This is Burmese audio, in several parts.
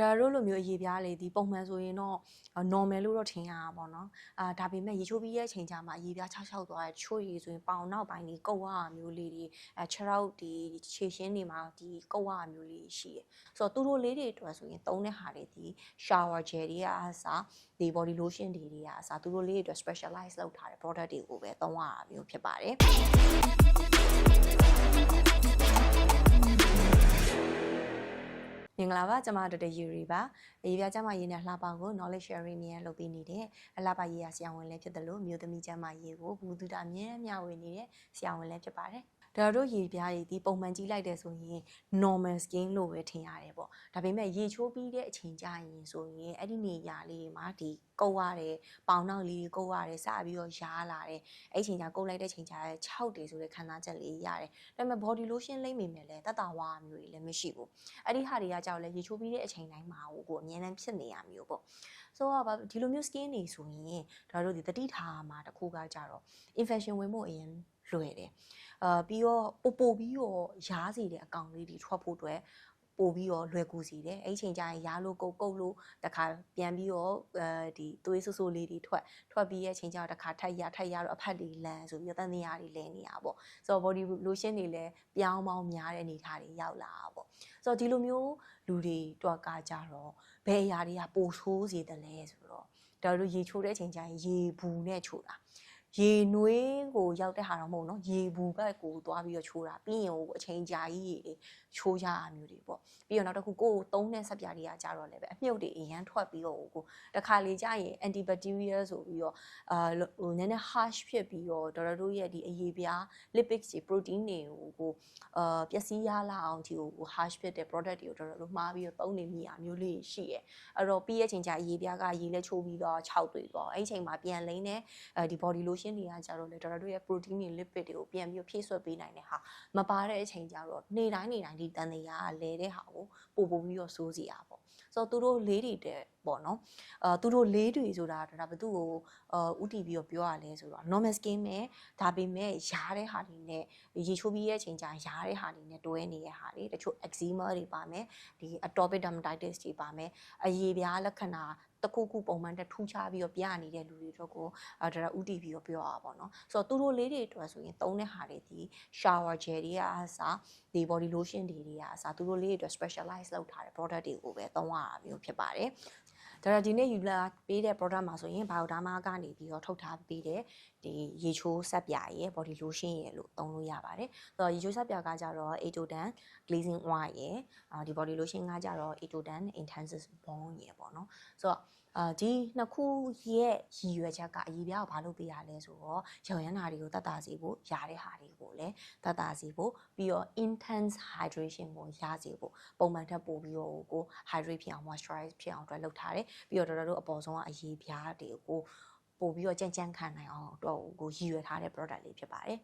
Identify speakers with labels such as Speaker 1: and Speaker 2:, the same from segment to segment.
Speaker 1: ဒါတို့လိုမျိုးအရေးပြားလေဒီပုံမှန်ဆိုရင်တော့ normal လို့တော့ထင်ရတာပေါ့နော်အာဒါပေမဲ့ရေချိုးပြီးရဲ့အချိန်ကြာမှာအရေးပြား6 6သွားတဲ့ချို့ရေဆိုရင်ပေါင်နောက်ပိုင်းဒီကုတ်ဝါမျိုးလေးတွေအဲခြေထောက်ဒီခြေရှင်းတွေမှာဒီကုတ်ဝါမျိုးလေးရှိတယ်ဆိုတော့သူတို့လေးတွေအတွက်ဆိုရင်သုံးတဲ့ဟာတွေဒီ shower gel တွေကအစားဒီ body lotion တွေတွေကအစားသူတို့လေးတွေအတွက် specialize လုပ်ထားတဲ့ product တွေကိုပဲသုံးရတာမျိုးဖြစ်ပါတယ်မ င်္ဂလာပါကျွန်မတို့တဲ့ယူရီပါအရေးပြကျမရေးနဲ့လှပကို knowledge sharing မြန်လုပ်ပေးနေတဲ့အလှပရေးရဆရာဝန်လည်းဖြစ်တယ်လို့မြို့သမီးကျမရေးကိုဘူဒုတာမြဲမျှဝေနေတဲ့ဆရာဝန်လည်းဖြစ်ပါတယ်ဒါတို့ရေပြားရည်ဒီပုံမှန်ကြည့်လိုက်တဲ့ဆိုရင် normal skin လို့ပဲထင်ရတယ်ပေါ့ဒါပေမဲ့ရေချိုးပြီးတဲ့အချိန်ကြာရင်ဆိုရင်အဲ့ဒီနေရာလေးမှာဒီကုတ်ရတယ်ပေါင်နောက်လေးကုတ်ရတယ်စပြီးတော့ရားလာတယ်အဲ့ချိန်ကြာကုတ်လိုက်တဲ့ချိန်ကြာ6တေဆိုတဲ့ခံစားချက်လေးရတယ်ဒါပေမဲ့ body lotion လိမ့်မိမယ်လေတတဝါမျိုးတွေလည်းမရှိဘူးအဲ့ဒီဟာတွေကကြောက်လဲရေချိုးပြီးတဲ့အချိန်တိုင်းမှာကိုအများနဲ့ဖြစ်နေရမျိုးပေါ့ဆိုတော့ဒီလိုမျိုး skin တွေဆိုရင်ဒါတို့ဒီတတိထားမှာတစ်ခုကကြတော့ infection ဝင်ဖို့အရင်လွယ်တယ်အာပြီးတော့ပို့ပို့ပြီးတော့ရားစီတဲ့အကောင်လေးတွေထွက်ဖို့အတွက် ပို့ပြီးတော့လွယ်ကူစီတယ်အဲ့ချိန်ကျရင်ရားလို့ကုတ်ကုတ်လို့တခါပြန်ပြီးတော့အဲဒီသွေးဆူဆူလေးတွေထွက်ထွက်ပြီးရဲ့ချိန်ကျတော့တခါထက်ရထက်ရတော့အဖက်တွေလန်ဆိုပြီးတော့တန်တရားတွေလဲနေတာပေါ့ဆိုတော့ body lotion တွေလည်းပြောင်းပေါင်းများတဲ့အနေအထားတွေရောက်လာတာပေါ့ဆိုတော့ဒီလိုမျိုးလူတွေတွက်ကကြတော့ဘယ်အရာတွေကပိုဆိုးစေတယ်လဲဆိုတော့ဒါတို့ရေချိုးတဲ့အချိန်ကျရင်ရေဘူးနဲ့ချိုးတာ ရေနွေးကိုရောက်တဲ့ဟာတော့မဟုတ်နော်ရေဘူးဘက်ကိုသွားပြီးတော့ချိုးတာပြီးရင်ဟိုအချိန်ကြာကြီးတွေချိုးရတာမျိုးတွေပေါ့ပြီးတော့နောက်တစ်ခုကိုယ်သုံးတဲ့ဆက်ပြားတွေကကြာတော့လည်းပဲအမြုပ်တွေအရန်ထွက်ပြီးတော့ကိုတခါလေကြာရင် antibacterial ဆိုပြီးတော့အာဟိုနည်းနည်း harsh ဖြစ်ပြီးတော့ဒေါ်လာတို့ရဲ့ဒီအရေးပြား lipids တွေ protein တွေကိုကိုအာပျက်စီးရလာအောင်ဒီကို harsh ဖြစ်တဲ့ product တွေကိုဒေါ်လာတို့မှားပြီးတော့သုံးနေမိတာမျိုးလေးရှိရဲအဲ့တော့ပြီးရဲ့ချိန်ကြာအရေးပြားကရေလဲချိုးပြီးတော့6တွေ့တော့အဲ့ချိန်မှာပြန်လိမ့်တဲ့အဲဒီ body lotion တွေကကြတော့လေဒေါ်လာတို့ရဲ့ protein တွေ lipid တွေကိုပြန်ပြီးဖြည့်ဆွတ်ပေးနိုင်တဲ့ဟာမပါတဲ့အချိန်ကြတော့နေတိုင်းနေတိုင်းဒီတန်တရားကလဲတဲ့ဟာကိုပို့ပို့ပြီးတော့စိုးစီရပါပေါ့ဆိုတော့သူတို့လေးတွေတဲ့ပေါ့နော်အာသူတို့လေးတွေဆိုတာဒါဘသူ့ကိုအာဥတီပြီးတော့ပြောရလဲဆိုတော့ normal skin နဲ့ဒါပေမဲ့ရားတဲ့ဟာတွေနဲ့ရေချိုးပြီးရဲ့အချိန်ကျရင်ရားတဲ့ဟာတွေနဲ့တွဲနေတဲ့ဟာတွေတချို့ eczema တွေပါမယ်ဒီ atopic dermatitis တွေပါမယ်အရေပြားလက္ခဏာ တခုခုပုံမှန်တက်ထူးခြားပြီးတော့ပြနေတဲ့လူတွေတော့ကိုဒါဒါဥတီပြီးတော့ပြောရပါပေါ့နော်ဆိုတော့သူတို့လေးတွေအတွက်ဆိုရင်သုံးတဲ့ဟာတွေဒီ shower gel တွေကအစားဒီ body lotion တွေတွေကအစားသူတို့လေးတွေအတွက် specialize လုပ်ထားတဲ့ product တွေကိုပဲသုံးရတာမျိုးဖြစ်ပါတယ်ဒါတော့ဒီနေ့ယူလာပေးတဲ့ product မှာဆိုရင် Bioderma ကနေပြီးတော့ထုတ်ထားပေးတဲ့ ဒီရေချိုးဆက်ပြာရယ် body lotion ရယ်လို့သုံးလို့ရပါတယ်။ဆိုတော့ရေချိုးဆက်ပြာကကြတော့ Atodan glazing oil ရယ်အာဒီ body lotion ကကြတော့ Atodan intensive bond ရယ်ပေါ့နော်။ဆိုတော့အာဒီနှစ်ခုရဲ့ရည်ရွယ်ချက်ကအရေးပြားကိုဘာလုပ်ပေးရလဲဆိုတော့ရောင်ရမ်းတာတွေကိုတတ်တာစီဖို့ရတဲ့ဟာတွေကိုလည်းတတ်တာစီဖို့ပြီးတော့ intense hydration ကိုရစေဖို့ပုံမှန်ထက်ပိုပြီးတော့ကို hydrate ဖြစ်အောင် moisturize ဖြစ်အောင်အတွက်လုပ်ထားတယ်ပြီးတော့တော်တော်တို့အပေါ်ဆုံးကအရေးပြားတွေကို ပို့ပြီးတော့ကြမ်းကြမ်းခံနိုင်အောင်တော့ကိုရည်ရွယ်ထားတဲ့ product လေးဖြစ်ပါတယ်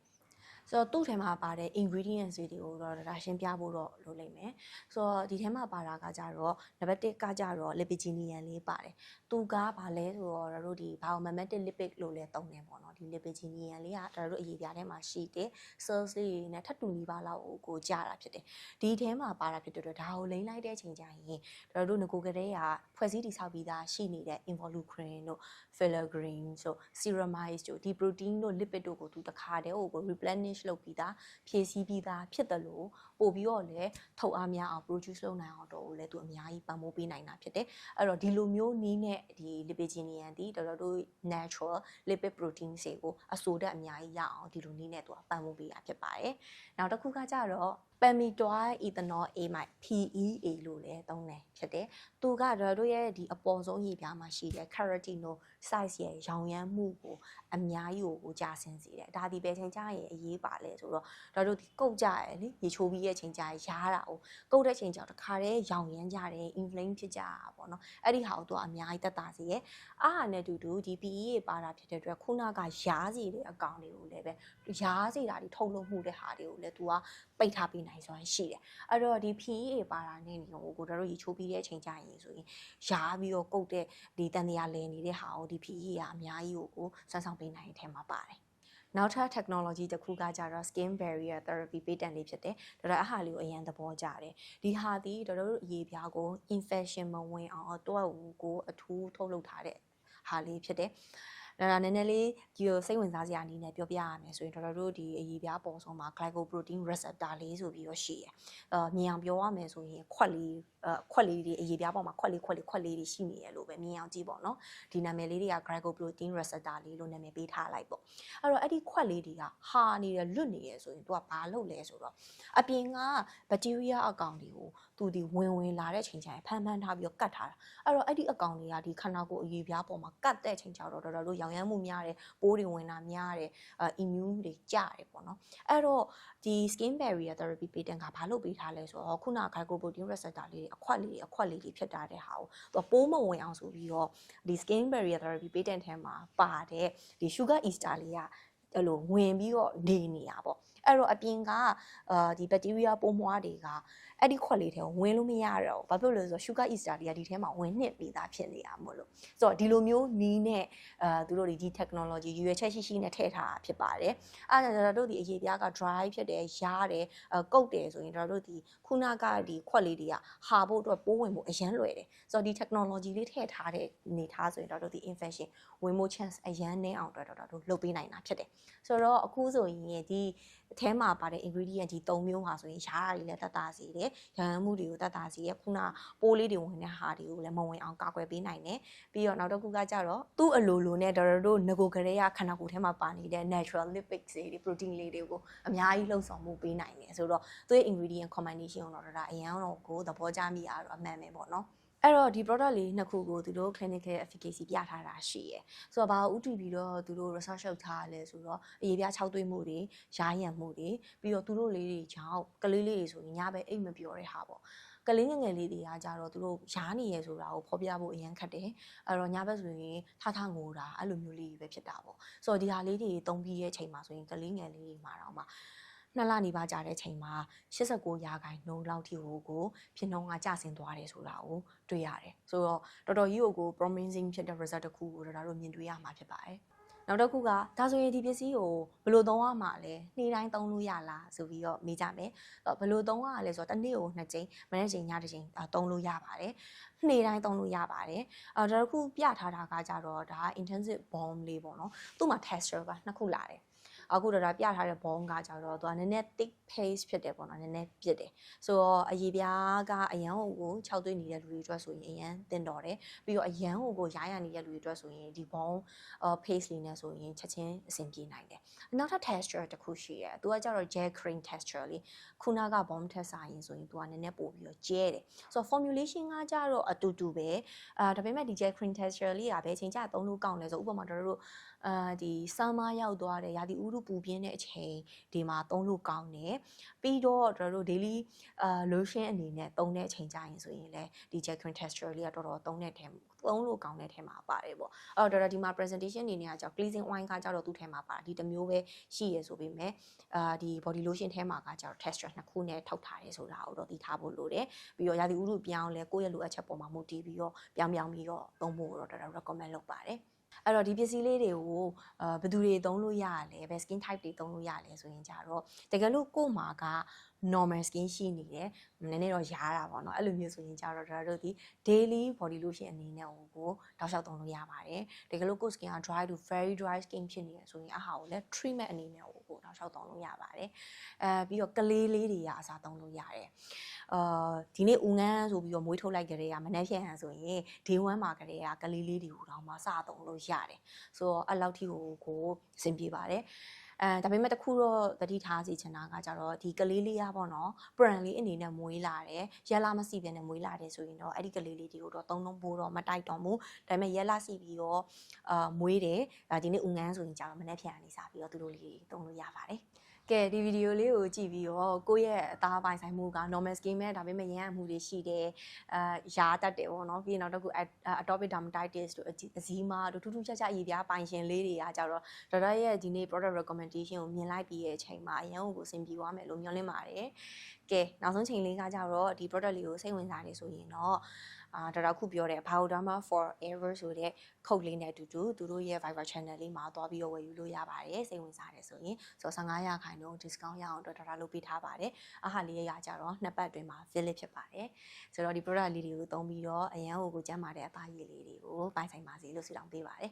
Speaker 1: ဆိုတော့သူ့ထဲမှာပါတဲ့ ingredients တွေကိုတော့ဒါရှင်းပြဖို့တော့လိုလိမ့်မယ်ဆိုတော့ဒီထဲမှာပါတာကကြတော့ number 1ကကြတော့ lipogenian လေးပါတယ်သူကဘာလဲဆိုတော့တို့ဒီ biomimetic lipid လို့လည်းသုံးတယ်ပေါ့နော်ဒီ lipogenian လေးကတို့အရေးပြားထဲမှာရှိတဲ့ cells လေးတွေနဲ့ထပ်တူနီးပါးလောက်ကိုကိုကြာတာဖြစ်တယ်ဒီထဲမှာပါတာဖြစ်တဲ့အတွက်ဒါကိုလိမ့်လိုက်တဲ့အချိန်ကျရင်တို့ငကိုကလေးကဖွဲ့စည်းတည်ဆောက်ပြီးသားရှိနေတဲ့ involucrin တို့ filaggrin တို့ ceramide တို့ဒီ protein တို့ lipid တို့ကိုသူတခါတည်းကို replenish လုပ်ပြီးသားဖြည့်ဆည်းပြီးသားဖြစ်တယ်လို့ပို့ပြီးတော့လည်းထုတ်အားများအောင် produce လုပ်နိုင်အောင်တော့လည်းသူအများကြီးပံ့ပိုးပေးနိုင်တာဖြစ်တယ်အဲ့တော့ဒီလိုမျိုးနီးနဲ့ဒီ lipogenian ဒီတော်တော်တို့ natural lipid protein တွေကိုအဆိုတက်အများကြီးရအောင်ဒီလိုနီးနဲ့သူကပံ့ပိုးပေးတာဖြစ်ပါတယ်နောက်တစ်ခုကကြတော့ pamitoyl ethanol amide PEA လို့လည်းသုံးတယ်ဖြစ်တယ်။သူကတော့တို့ရဲ့ဒီအပေါ်ဆုံးရည်ပြားမှာရှိတဲ့ carotene size ရဲ့ရောင်ရမ်းမှုကိုအများကြီးကိုကြာဆင်းစေတယ်။ဒါဒီပဲချိန်ကြရဲ့အရေးပါလဲဆိုတော့ဒါတို့ဒီကုတ်ကြရဲ့လေရေချိုးပြီးရဲ့ချိန်ကြရဲ့ရားတာကိုကုတ်တဲ့ချိန်ကြောင့်တခါတည်းရောင်ရမ်းကြတယ် inflame ဖြစ်ကြတာပေါ့နော်။အဲ့ဒီဟာကိုသူကအများကြီးတက်တာစေရဲ့။အားဟာနဲ့တူတူဒီ PEA ပါတာဖြစ်တဲ့အတွက်ခုနကရားစီတဲ့အကောင်တွေကိုလည်းပဲရားစီတာဒီထုတ်လုပ်မှုတဲ့ဟာတွေကိုလည်းသူကပိတ်ထားပေးနိုင်စွမ်းရှိတယ်အဲ့တော့ဒီ PEA ပါတာနဲ့ဒီကိုကိုတို့ရေချိုးပြီးတဲ့အချိန်ကြရင်ဆိုရင်ရားပြီးတော့ကုတ်တဲ့ဒီတန်တရားလဲနေတဲ့ဟာကိုဒီ PEA ကအများကြီးကိုကိုဆွမ်းဆောင်ပေးနိုင်တဲ့အထက်မှာပါတယ် နောက်ထပ် technology တစ်ခုကကြတော့ skin barrier therapy patent လေးဖြစ်တယ်ဒါတော့အဟာလေးကိုအရင်သဘောကျတယ်ဒီဟာဒီတို့တို့အရေးပြားကို infection မဝင်အောင်တော့ကိုအထူးထုတ်လုပ်ထားတဲ့ဟာလေးဖြစ်တယ်ဒါတော့နည်းနည်းလေး ဒီကိုစိတ်ဝင်စားစရာအနေနဲ့ပြောပြရမယ်ဆိုရင်တော်တော်တို့ဒီအရေးပြားပုံဆုံးမှာ glycoprotein receptor လေးဆိုပြီးတော့ရှိရယ်အဲမြင်အောင်ပြောရမယ်ဆိုရင်ခွက်လေးအဲခွက်လေးတွေအရေးပြားပေါ်မှာခွက်လေးခွက်လေးခွက်လေးတွေရှိနေရလို့ပဲမြင်အောင်ကြည့်ပေါ့နော်ဒီနာမည်လေးတွေက glycoprotein receptor လေးလို့နာမည်ပေးထားလိုက်ပေါ့အဲ့တော့အဲ့ဒီခွက်လေးတွေကဟာနေတယ်လွတ်နေရဆိုရင်သူကဘာလုပ်လဲဆိုတော့အပြင်ကဘက်တီးရီးယားအကောင်တွေကိုသူဒီဝင်ဝင်လာတဲ့ချိန်ကျရင်ဖမ်းဖမ်းထားပြီးတော့ကတ်ထားတာအဲ့တော့အဲ့ဒီအကောင်တွေကဒီခန္ဓာကိုယ်အရေးပြားပေါ်မှာကတ်တဲ့ချိန်ကျတော့တော်တော်တို့ရောင်ရမ်းမှုများတယ်ပိုးတွေဝင်တာများတယ်အဲ immune တွေကျတယ်ပေါ့နော်အဲ့တော့ဒီ skin barrier therapy patent ကဘာလို့ပေးထားလဲဆိုတော့ခုန glycoprotein receptor လေးတွေအခွက်လေးတွေအခွက်လေးတွေဖြစ်တာတဲ့ဟာကိုသူပိုးမဝင်အောင်ဆိုပြီးတော့ဒီ skin barrier therapy patent ထဲမှာပါတဲ့ဒီ sugar ester လေးကအဲ့လိုဝင်ပြီးတော့နေနေတာပေါ့ အဲ့တော့အပြင်ကအာဒီဘက်တီးရီးယားပိုးမွှားတွေကအဲ့ဒီခွက်လေးထဲကိုဝင်လို့မရတော့ဘူးဘာဖြစ်လို့လဲဆိုတော့ sugar ester တွေကဒီထဲမှာဝင်နှစ်ပြီးသားဖြစ်နေတာမို့လို့ဆိုတော့ဒီလိုမျိုးနီးနဲ့အာသူတို့ဒီ technology ရွေချက်ရှိရှိနဲ့ထည့်ထားတာဖြစ်ပါတယ်အဲ့ဒါတို့ဒီအရေးပြားက dry ဖြစ်တယ်ရားတယ်အကုတ်တယ်ဆိုရင်တို့ဒီခုနကဒီခွက်လေးတွေကဟာဖို့အတွက်ပိုးဝင်ဖို့အရန်လွယ်တယ်ဆိုတော့ဒီ technology လေးထည့်ထားတဲ့အနေထားဆိုရင်တို့ဒီ infection ဝင်ဖို့ chance အရန်နည်းအောင်အတွက်တို့လုပ်ပေးနိုင်တာဖြစ်တယ်ဆိုတော့အခုဆိုရင်ဒီအထဲမှာပါတဲ့ ingredient ဒီ၃မျိုးဟာဆိုရင်ရှားတာတွေလည်းတတ်တာစီတယ်ရဟန်းမှုတွေကိုတတ်တာစီရခုနပိုးလေးတွေဝင်တဲ့ဟာတွေကိုလည်းမဝင်အောင်ကာကွယ်ပေးနိုင်တယ်ပြီးတော့နောက်တစ်ခုကကြတော့သူ့အလိုလိုနဲ့တော်တော်တို့ငကိုကလေးရခန္ဓာကိုယ်ထဲမှာပါနေတဲ့ natural lipids တွေ protein လေးတွေကိုအများကြီးလှုပ်ဆောင်မှုပေးနိုင်တယ်ဆိုတော့သူ့ရဲ့ ingredient combination ကိုတော့ဒါအရင်တော့ကိုသဘောကျမိရတော့အမှန်ပဲပေါ့နော် အဲ့တော့ဒီ product လေးနှစ်ခုကိုသူတို့ clinical efficacy ပြထားတာရှိရယ်ဆိုတော့ဘာဥတည်ပြီးတော့သူတို့ research လုပ်ထားရလဲဆိုတော့အရေးပြ6သွေးမှုတွေရားရံမှုတွေပြီးတော့သူတို့လေးတွေကြောင့်ကလေးလေးတွေဆိုရင်ညဘက်အိတ်မပြောတဲ့ဟာပေါ့ကလေးငယ်ငယ်လေးတွေကကြတော့သူတို့ရားနေရဆိုတာကိုဖော်ပြဖို့အရင်ခက်တယ်အဲ့တော့ညဘက်ဆိုရင်ထထငိုတာအဲ့လိုမျိုးလေးပဲဖြစ်တာပေါ့ဆိုတော့ဒီဟာလေးတွေတုံးပြီးရဲ့ချိန်မှာဆိုရင်ကလေးငယ်လေးတွေမှာတော့မှ နှစ်လနေပါကြတဲ့ချိန်မှာ89ရာခိုင်နှုန်းလောက်ထိကိုကိုဖြစ်နှုန်းကကျဆင်းသွားတယ်ဆိုတာကိုတွေ့ရတယ်ဆိုတော့တော်တော်ကြီးကို promising ဖြစ်တဲ့ result တစ်ခုကိုတော့တို့မြင်တွေ့ရမှာဖြစ်ပါတယ်နောက်တစ်ခုကဒါဆိုရင်ဒီပစ္စည်းကိုဘယ်လိုသုံးရမှာလဲနေ့တိုင်းသုံးလို့ရလားဆိုပြီးတော့မေးကြမယ်ဘယ်လိုသုံးရလဲဆိုတော့တစ်နေ့ကိုနှစ်ကြိမ်မနေ့ချိန်ညတစ်ချိန်သုံးလို့ရပါတယ်နေ့တိုင်းသုံးလို့ရပါတယ်အဲဒါတစ်ခုပြထားတာကကြတော့ဒါ intensive bomb လေးပေါ့နော်သူ့မှာ texture ကနှစ်ခုလာတယ် အခုတော့ဒါပြထားတဲ့ဘောင်းကကြတော့သူကနည်းနည်း thick paste ဖြစ်တယ်ပေါ့နော်နည်းနည်းပြစ်တယ်ဆိုတော့အရေးပြားကအရန်ဟိုကို6သွေးနေတဲ့လူတွေအတွက်ဆိုရင်အရန်တင်တော်တယ်ပြီးတော့အရန်ဟိုကိုရားရနေတဲ့လူတွေအတွက်ဆိုရင်ဒီဘောင်း paste လေးနဲ့ဆိုရင်ချက်ချင်းအဆင်ပြေနိုင်တယ်နောက်ထပ် texture တစ်ခုရှိရဲသူကကြတော့ gel cream texture လေးခုနက bomb ထက်စာရင်ဆိုရင်သူကနည်းနည်းပို့ပြီးတော့ကျဲတယ်ဆိုတော့ formulation ကကြတော့အတူတူပဲအာဒါပေမဲ့ဒီ gel cream texture လေးကပဲချိန်ကျသုံးလို့ကောင်းလဲဆိုဥပမာတို့တို့အာဒီ summer ရောက်သွားတယ်ရာသီဥတုပူပြင်းတဲ့အချိန်ဒီမှာသုံးလို့ကောင်းတယ်ပြီးတော့တို့တို့ daily အာ lotion အနေနဲ့သုံးတဲ့အချိန်ကြရင်ဆိုရင်လည်းဒီ gel cream texture လေးကတော်တော်သုံးတဲ့ထဲသုံးလို့ကောင်းတဲ့ထဲမှာပါတယ်ပေါ့အဲ့တော့ဒီမှာ presentation အနေနဲ့ကကြောင့် cleansing oil ကကြောက်တော့သူ့ထဲမှာပါဒီတစ်မျိုးပဲရှိရဆိုပေမဲ့အာဒီ body lotion ထဲမှာကကြောက် texture နှစ်ခုနဲ့ထောက်ထားရဲဆိုတာကိုတော့သိထားဖို့လိုတယ်ပြီးတော့ရာသီဥတုပြောင်းလဲကိုယ့်ရဲ့လိုအပ်ချက်ပေါ်မှာမူတည်ပြီးတော့ပြောင်းပြောင်းပြီးတော့သုံးဖို့တော့တော်တော် recommend လုပ်ပါတယ် အဲ့တော့ဒီပစ္စည်းလေးတွေကိုအာဘယ်သူတွေသုံးလို့ရရလဲဘယ် skin type တွေသုံးလို့ရလဲဆိုရင်ကြတော့တကယ်လို့ကို့မှာက normal skin ရှိနေတယ်နည်းနည်းတော့ရားတာပေါ့နော်အဲ့လိုမျိုးဆိုရင်ကြတော့ဒါတို့ဒီ daily body lotion အနေနဲ့ဟိုကိုတောက်လျှောက်သုံးလို့ရပါတယ်တကယ်လို့ကိုယ့် skin က dry to very dry skin ဖြစ်နေတယ်ဆိုရင်အဟာကိုလည်း treatment အနေနဲ့ဟိုကိုတောက်လျှောက်သုံးလို့ရပါတယ်အဲပြီးတော့ကလေးလေးတွေကအစားသုံးလို့ရတယ်အာဒီနေ့ဦးငန်းဆိုပြီးတော့မွေးထုတ်လိုက်ကြတဲ့ကမနှက်ဖြန်ဟန်ဆိုရင် day 1မှာကလေးကကလေးလေးတွေကိုတော့မှစသုံးလို့ရတယ်ဆိုတော့အဲ့လောက်ထိကိုကိုအဆင်ပြေပါတယ် အဲဒါပေမဲ့တခုတော့တတိထားစီချင်တာကကြတော့ဒီကလေးလေးရပေါ့နော် brand လေးအနေနဲ့မွေးလာတယ်ရက်လာမစီပြန်နဲ့မွေးလာတယ်ဆိုရင်တော့အဲ့ဒီကလေးလေးတွေကိုတော့သုံးလုံးပိုးတော့မတိုက်တော့ဘူးဒါပေမဲ့ရက်လာစီပြီးတော့အာမွေးတယ်ဒီနေ့ဦးငန်းဆိုရင်ကြတော့မနေ့ဖြန်အနေစားပြီးတော့သူတို့လေးသုံးလို့ရပါတယ် ကဲဒီဗီဒီယိုလေးကိုကြည့်ပြီးတော့ကိုယ့်ရဲ့အသားပိုင်ဆိုင်မှုက normal skin ပဲဒါပေမဲ့ရမ်းအမှုတွေရှိတယ်အာရာတတ်တယ်ပေါ့နော်ပြီးရင်နောက်တစ်ခု atopic dermatitis တို့အဇီမာတို့ထူးထူးခြားခြားအရေးပြားပိုင်ရှင်လေးတွေကကြတော့ဒေါက်တာရဲ့ဒီနေ့ product recommendation ကိုမြင်လိုက်ပြီးရဲ့အချိန်မှာအရန်ကိုအဆင်ပြေသွားမယ်လို့မျှော်လင့်ပါတယ်ကဲနောက်ဆုံးချိန်လေးကကြတော့ဒီ product လေးကိုစိတ်ဝင်စားနေဆိုရင်တော့ အာဒေါက်တာခုပြောတဲ့ Bioderma Forever ဆိုတဲ့ခုတ်လေးနဲ့အတူတူသူတို့ရဲ့ Viber Channel လေးမှာသွားပြီးတော့ဝယ်ယူလို့ရပါတယ်စိတ်ဝင်စားတယ်ဆိုရင်ဆိုတော့15ရာခိုင်နှုန်း discount ရအောင်ဒေါက်တာလုပ်ပေးထားပါတယ်အဟာလေးရကြတော့နှစ်ပတ်အတွင်းမှာ valid ဖြစ်ပါတယ်ဆိုတော့ဒီ product လေးတွေကိုသုံးပြီးတော့အရန်ဟိုကိုကျမ်းမာတဲ့အသားရည်လေးတွေကိုပိုင်ဆိုင်ပါစေလို့ဆုတောင်းပေးပါတယ်